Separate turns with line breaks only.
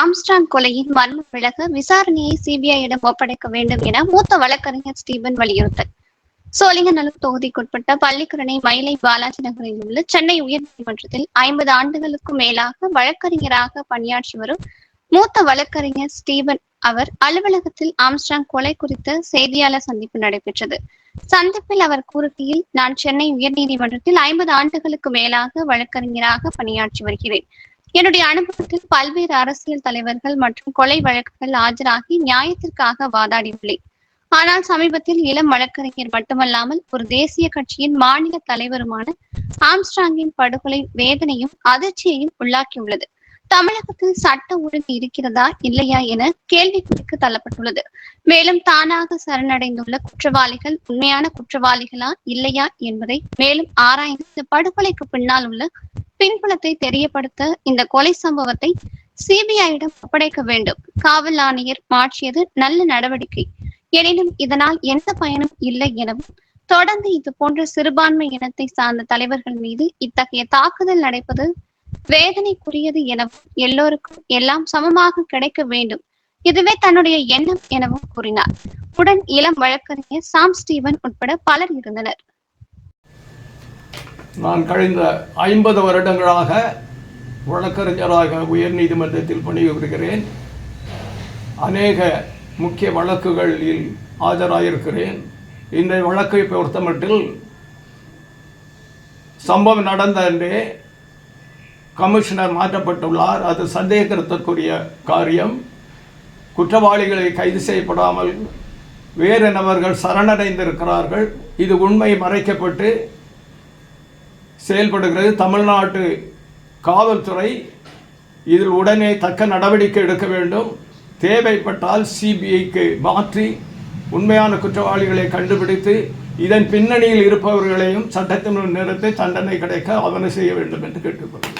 Armstrong கொலையின் மர்ம விலக விசாரணையை சிபிஐயிடம் ஒப்படைக்க வேண்டும் என மூத்த வழக்கறிஞர் ஸ்டீபன் வலியுறுத்தல். சோழிங்கநல்லூர் தொகுதிக்குட்பட்ட பள்ளிக்கரணை மயிலை பாலாஜி நகரில் உள்ள சென்னை உயர்நீதிமன்றத்தில் ஐம்பது ஆண்டுகளுக்கும் மேலாக வழக்கறிஞராக பணியாற்றி வரும் மூத்த வழக்கறிஞர் ஸ்டீபன் அவர் அலுவலகத்தில் ஆம்ஸ்டாங் கொலை குறித்த செய்தியாளர் சந்திப்பு நடைபெற்றது. சந்திப்பில் அவர் கூறுகையில் நான் சென்னை உயர்நீதிமன்றத்தில் ஐம்பது ஆண்டுகளுக்கு மேலாக வழக்கறிஞராக பணியாற்றி வருகிறேன். என்னுடைய அனுபவத்தில் பல்வேறு அரசியல் தலைவர்கள் மற்றும் கொலை வழக்குகள் ஆஜராகி நியாயத்திற்காக வாதாடியுள்ளேன். ஆனால் சமீபத்தில் இளம் வழக்கறிஞர் மட்டுமல்லாமல் ஒரு தேசிய கட்சியின் மாநில தலைவருமான ஆம்ஸ்ட்ராங்கின் படுகொலை வேதனையும் அதிர்ச்சியையும் உள்ளாக்கியுள்ளது. தமிழகத்தில் சட்ட ஒழுங்கு இருக்கிறதா இல்லையா என கேள்விக்குறிக்கு தள்ளப்பட்டுள்ளது. மேலும் தானாக சரணடைந்துள்ள குற்றவாளிகள் உண்மையான குற்றவாளிகளா இல்லையா என்பதை மேலும் ஆராய்ந்து இந்த படுகொலைக்கு பின்னால் உள்ள பின்புலத்தை தெரியப்படுத்த இந்த கொலை சம்பவத்தை சிபிஐயிடம் ஒப்படைக்க வேண்டும். காவல் ஆணையர் மாற்றியது நல்ல நடவடிக்கை. எனினும் இதனால் எந்த பயனும் இல்லை எனவும் தொடர்ந்து இது போன்ற சிறுபான்மை இனத்தை சார்ந்த தலைவர்கள் மீது இத்தகைய தாக்குதல் நடப்பது வேதனைக்குரியது எனவும் எல்லோருக்கும் எல்லாம் சமமாக கிடைக்க வேண்டும். இதுவே தன்னுடைய எண்ணம் எனவும் கூறினார். உடன் இளம் வழக்கறிஞர் சாம் ஸ்டீவன் உட்பட பலர் இருந்தனர்.
நான் கழிந்த ஐம்பது வருடங்களாக வழக்கறிஞராக உயர் நீதிமன்றத்தில் பணிபுரிகிறேன். அநேக முக்கிய வழக்குகளில் ஆஜராயிருக்கிறேன். இந்த வழக்கை பொறுத்தமட்டில் சம்பவம் நடந்த அன்றே கமிஷனர் மாற்றப்பட்டுள்ளார். அது சந்தேகத்திற்குரிய காரியம். குற்றவாளிகளை கைது செய்யப்படாமல் வேறு நபர்கள் சரணடைந்திருக்கிறார்கள். இது உண்மை மறைக்கப்பட்டு செயல்படுகிறது. தமிழ்நாட்டு காவல்துறை இதில் உடனே தக்க நடவடிக்கை எடுக்க வேண்டும். தேவைப்பட்டால் சிபிஐக்கு மாற்றி உண்மையான குற்றவாளிகளை கண்டுபிடித்து இதன் பின்னணியில் இருப்பவர்களையும் சட்டத்தின் நிறுத்தி தண்டனை கிடைக்க அவனை செய்ய வேண்டும் என்று கேட்டுக்கொள்கிறேன்.